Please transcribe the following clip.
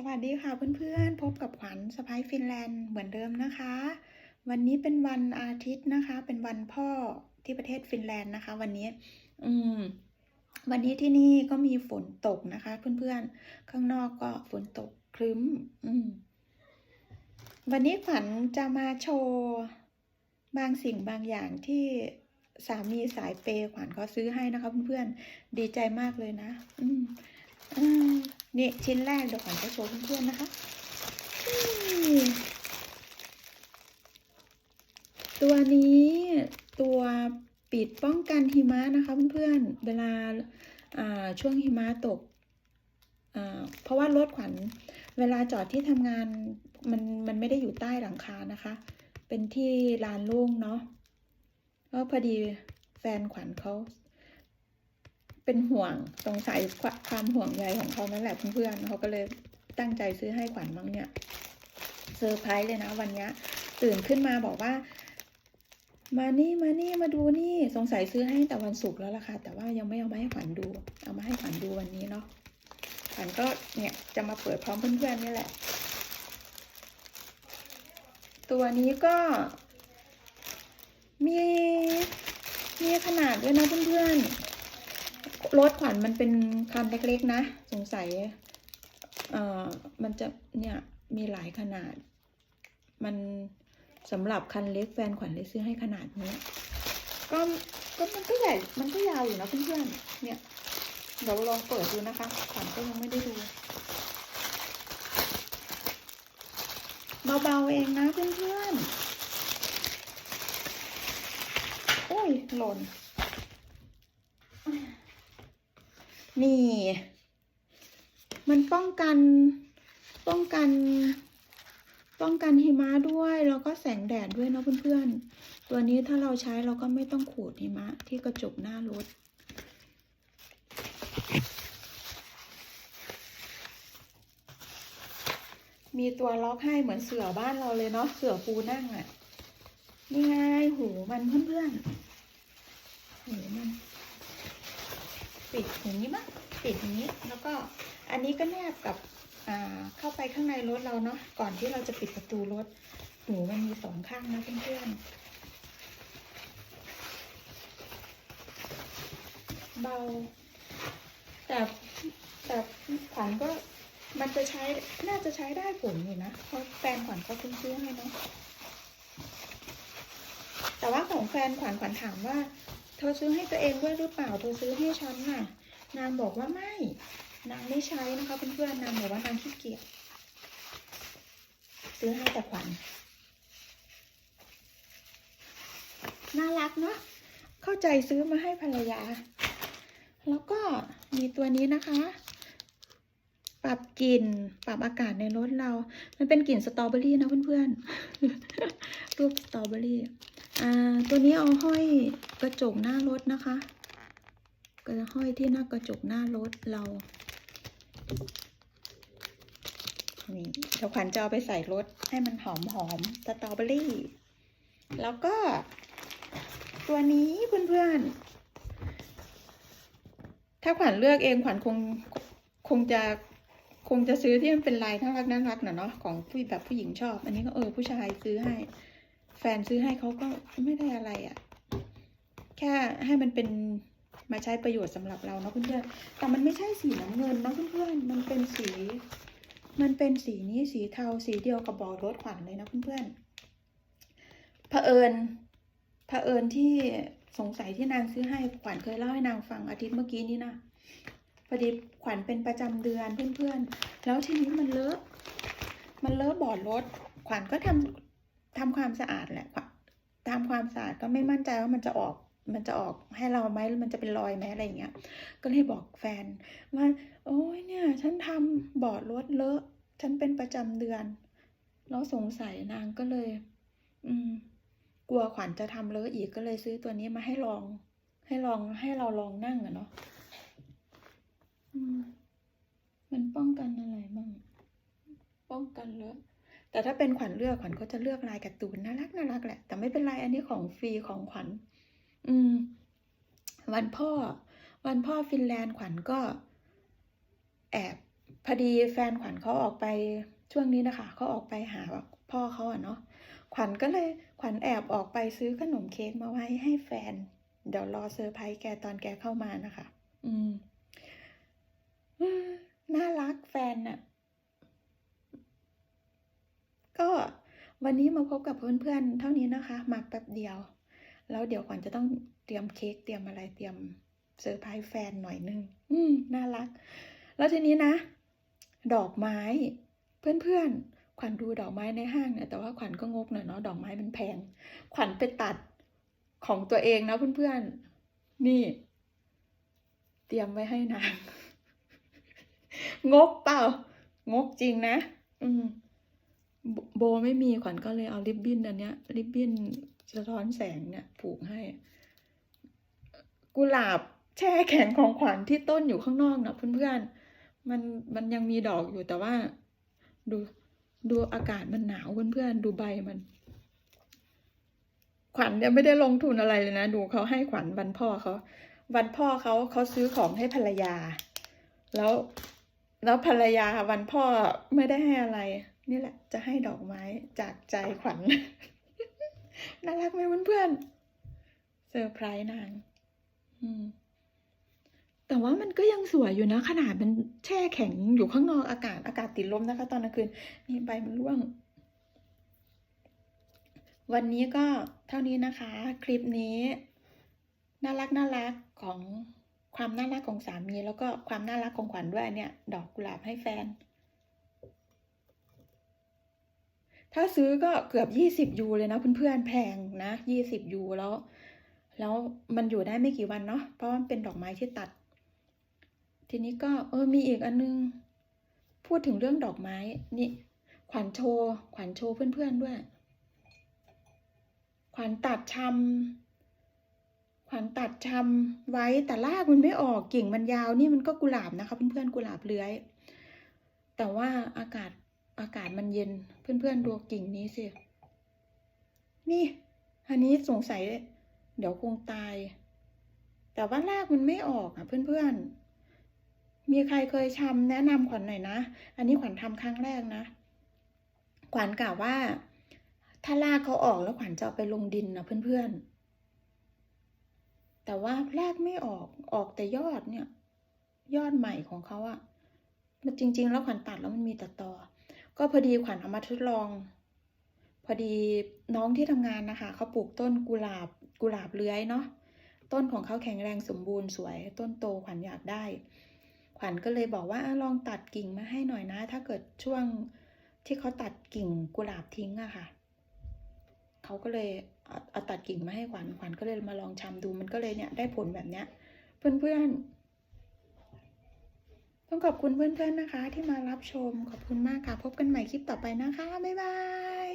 สวัสดีค่ะเพื่อนๆ พบกับขวัญสไปฟินแลนด์เหมือนเดิมนะคะ วันนี้เป็นวันอาทิตย์นะคะ เป็นวันพ่อที่ประเทศฟินแลนด์นะคะ วันนี้ อืม วันนี้ที่นี่ก็มีฝนตกนะคะ เพื่อนๆ ข้างนอกก็ฝนตกครึ้ม อืม วันนี้ขวัญจะมาโชว์บางสิ่งบางอย่างที่สามีสายเปย์ขวัญเขาซื้อให้นะคะเพื่อนๆ ดีใจมากเลยนะ อืมอืม นี่ชิ้นแรกเดี๋ยวขวัญจะโชว์เพื่อนๆนะคะ ตัวนี้ตัวปิดป้องกันหิมะนะคะเพื่อนๆ เวลาช่วงหิมะตก เพราะว่ารถขวัญเวลาจอดที่ทำงานมันมันไม่ได้อยู่ใต้หลังคานะคะ เป็นที่ลานโล่งเนาะก็พอดีแฟนขวัญเขา เป็นห่วงสงสัยความห่วงใยของเขานั่นแหละเพื่อนๆเขาก็เลยตั้งใจซื้อให้ขวัญมั้งเนี่ยเซอร์ไพรส์เลยนะวันนี้ตื่นขึ้นมาบอกว่า มานี่มานี่มาดูนี่สงสัยซื้อให้แต่วันศุกร์แล้วล่ะค่ะ แต่ว่ายังไม่เอามาให้ขวัญดู เอามาให้ขวัญดูวันนี้เนาะขวัญก็เนี่ยจะมาเปิดพร้อมเพื่อนๆนี่แหละ ตัวนี้ก็ มีมีขนาดด้วยนะเพื่อนๆ รถขวัญมันเป็นคันเล็กๆนะ สงสัยเอ่อมันจะเนี่ยมีหลายขนาด มันสำหรับคันเล็กแฟนขวัญเลยซื้อให้ขนาดนี้ก็ก็มันก็ใหญ่ มันก็ยาวอยู่นะเพื่อนๆ เนี่ย เดี๋ยวลองเปิดดูนะคะ ขวัญก็ยังไม่ได้ดู เบาๆเองนะเพื่อนๆ โอ้ยหล่น นี่ มันป้องกันป้องกัน ป้องกันหิมะด้วยแล้วก็แสงแดดด้วยนะเพื่อนๆ ตัวนี้ถ้าเราใช้เราก็ไม่ต้องขูดหิมะที่กระจกหน้ารถมีตัวล็อกให้เหมือนเสือบ้านเราเลยเนาะเสือปูนั่งอะ่ะนี่ไงหูมันเพื่อนๆหูมัน ปิดอย่างนี้มั้งปิดอย่างนี้ แล้วก็อันนี้ก็แนบกับเข้าไปข้างในรถเราเนาะก่อนที่เราจะปิดประตูรถหูมันมีสองข้างนะเพื่อนๆเบา แต่แต่ขวัญก็มันจะใช้น่าจะใช้ได้ผลอยู่นะเพราะแฟนขวัญเขาเพิ่งซื้อให้เนาะแต่ว่าของแฟนขวัญขวัญถามว่า เธอซื้อให้ตัวเองด้วยหรือเปล่า เธอซื้อให้ฉันน่ะ นางบอกว่าไม่ นางไม่ใช้นะคะเพื่อนๆนางบอกว่านางขี้เกียจ ซื้อให้แต่ขวัญ น่ารักเนาะ เข้าใจซื้อมาให้ภรรยา แล้วก็มีตัวนี้นะคะ ปรับกลิ่น ปรับอากาศในรถเรา มันเป็นกลิ่นสตรอเบอรี่นะเพื่อนๆ รูปสตรอเบอรี่ ตัวนี้เอาห้อยกระจกหน้ารถนะคะก็จะห้อยที่หน้ากระจกหน้ารถเรานี่เดี๋ยวขวัญจะเอาไปใส่รถให้มันหอมหอมๆสตรอเบอรี่ แล้วก็ ตัวนี้เพื่อนๆ ถ้าขวัญเลือกเองขวัญคงคงจะคงจะซื้อที่มันเป็นลายน่ารักน่ารักหน่อยเนาะของผู้แบบผู้หญิงชอบ อันนี้ก็เออผู้ชายซื้อให้ แฟนซื้อให้เขาก็ไม่ได้อะไรอะ่ะ แค่ให้มันเป็นมาใช้ประโยชน์สำหรับเราเนาะเพื่อนๆแต่มันไม่ใช่สีน้ำเงินนะเพื่อนๆมันเป็นสี มันเป็นสีนี้สีเทาสีเดียวกับบาะรถขวัญเลยนะเพื่อนๆเผอิญเผอิญที่สงสัยที่นางซื้อให้ขวัญเคยเล่าให้นางฟังอาทิตย์เมื่อกี้นี้นะพอดีขวัญเป็นประจำเดือนเพื่อนๆ แล้วทีนี้มันเลอะ มันเลอะบาะรถ ขวัญก็ทำ ทำความสะอาดแหละทำความสะอาดก็ไม่มั่นใจว่ามันจะออกมันจะออกให้เราไหมหรือมันจะเป็นรอยไหมอะไรอย่างเงี้ย ก็เลยบอกแฟนว่า โอ้ยเนี่ย ฉันทำเบาะรถเลอะ ฉันเป็นประจำเดือน แล้วสงสัยนางก็เลย อืม กลัวขวัญจะทำเลอะอีกก็เลยซื้อตัวนี้มาให้ลอง ให้ลองให้เราลองนั่งอะเนาะอืม มันป้องกันอะไรบ้างป้องกันเลอะ แต่ถ้าเป็นขวัญเลือกขวัญก็จะเลือกลายการ์ตูนน่ารักน่ารักแหละ แต่ไม่เป็นไรอันนี้ของฟรีของขวัญอืม วันพ่อ วันพ่อฟินแลนด์ขวัญก็ แอบพอดีแฟนขวัญเขาออกไปช่วงนี้นะคะเขาออกไปหาพ่อเขาอะเนาะขวัญก็เลยขวัญแอบออกไปซื้อขนมเค้กมาไว้ให้แฟน เดี๋ยวรอเซอร์ไพรส์แกตอนแกเข้ามานะคะ อืมอืมน่ารักแฟนน่ะ ก็ วันนี้มาพบกับเพื่อนๆเท่านี้นะคะมาแป๊บเดียว แล้วเดี๋ยวขวัญจะต้องเตรียมเค้กเตรียมอะไรเตรียมเซอร์ไพรส์แฟนหน่อยนึง อืมน่ารัก แล้วทีนี้นะ ดอกไม้ เพื่อนๆ ขวัญดูดอกไม้ในห้างเนี่ยแต่ว่าขวัญก็งกหน่อยเนาะดอกไม้มันแพง ขวัญไปตัดของตัวเองนะเพื่อนๆ นี่ เตรียมไว้ให้นาง งกเปล่า งกจริงนะ อืม โบโบไม่มีขวัญก็เลยเอาริบบิ้นอันเนี้ยริบบิ้นสะท้อนแสงเนี่ยผูกให้ กุหลาบแช่แข็งของขวัญที่ต้นอยู่ข้างนอกนะเพื่อนๆมันมันยังมีดอกอยู่แต่ว่า ดูดูอากาศมันหนาวเพื่อนๆดูใบมัน ขวัญเนี่ยไม่ได้ลงทุนอะไรเลยนะ ดูเขาให้ขวัญวันพ่อเขาวันพ่อเขาเขาซื้อของให้ภรรยา แล้วแล้วภรรยาวันพ่อไม่ได้ให้อะไร นี่แหละ จะให้ดอกไม้จากใจขวัญน่ารักไหมเพื่อนๆเซอร์ไพรส์นาง อืมแต่ว่ามันก็ยังสวยอยู่นะ ขนาดมันแช่แข็งอยู่ข้างนอกอากาศอากาศติดลมนะคะ ตอนกลางคืนนี่ใบมันร่วง วันนี้ก็เท่านี้นะคะ คลิปนี้ น่ารักน่ารักของความน่ารักของสามี แล้วก็ความน่ารักของขวัญด้วยเนี่ย ดอกกุหลาบให้แฟน ถ้าซื้อก็เกือบยี่สิบยูเลยนะเพื่อนๆแพงนะยี่สิบยูแล้ว แล้วมันอยู่ได้ไม่กี่วันเนาะเพราะมันเป็นดอกไม้ที่ตัด ทีนี้ก็เออมีอีกอันนึง พูดถึงเรื่องดอกไม้นี่ขวัญโชว์ขวัญโชว์เพื่อนๆด้วย ขวัญตัดชำขวัญตัดชำไว้แต่รากมันไม่ออกกิ่งมันยาวนี่มันก็กุหลาบนะคะเพื่อนๆกุหลาบเลื้อย แต่ว่าอากาศ อากาศมันเย็น เพื่อนๆดูกิ่งนี้สิ นี่ อันนี้สงสัย เดี๋ยวคงตาย แต่ว่ารากมันไม่ออกอะเพื่อนๆ มีใครเคยทำแนะนำขวัญหน่อยนะ อันนี้ขวัญทำครั้งแรกนะ ขวัญกล่าวว่า ถ้ารากเขาออกแล้วขวัญจะเอาไปลงดินนะเพื่อนๆ แต่ว่ารากไม่ออก ออกแต่ยอดเนี่ย ยอดใหม่ของเขาอะมันจริง ๆ แล้วขวัญตัดแล้วมันมีแต่ตอ ก็พอดีขวัญเอามาทดลอง พอดีน้องที่ทำงานนะคะเขาปลูกต้นกุหลาบกุหลาบเลื้อยเนาะต้นของเขาแข็งแรงสมบูรณ์สวย ต้นโตขวัญอยากได้ ขวัญก็เลยบอกว่าอลองตัดกิ่งมาให้หน่อยนะ ถ้าเกิดช่วงที่เขาตัดกิ่งกุหลาบทิ้งอะค่ะเขาก็เลยเอาเอตัดกิ่งมาให้ขวัญขวัญก็เลยมาลองชำดูมันก็เลยเนี่ยได้ผลแบบเนี้ยเพื่อนๆ ต้องขอบคุณเพื่อนๆนะคะที่มารับชม ขอบคุณมากค่ะ พบกันใหม่คลิปต่อไปนะคะ บ๊ายบาย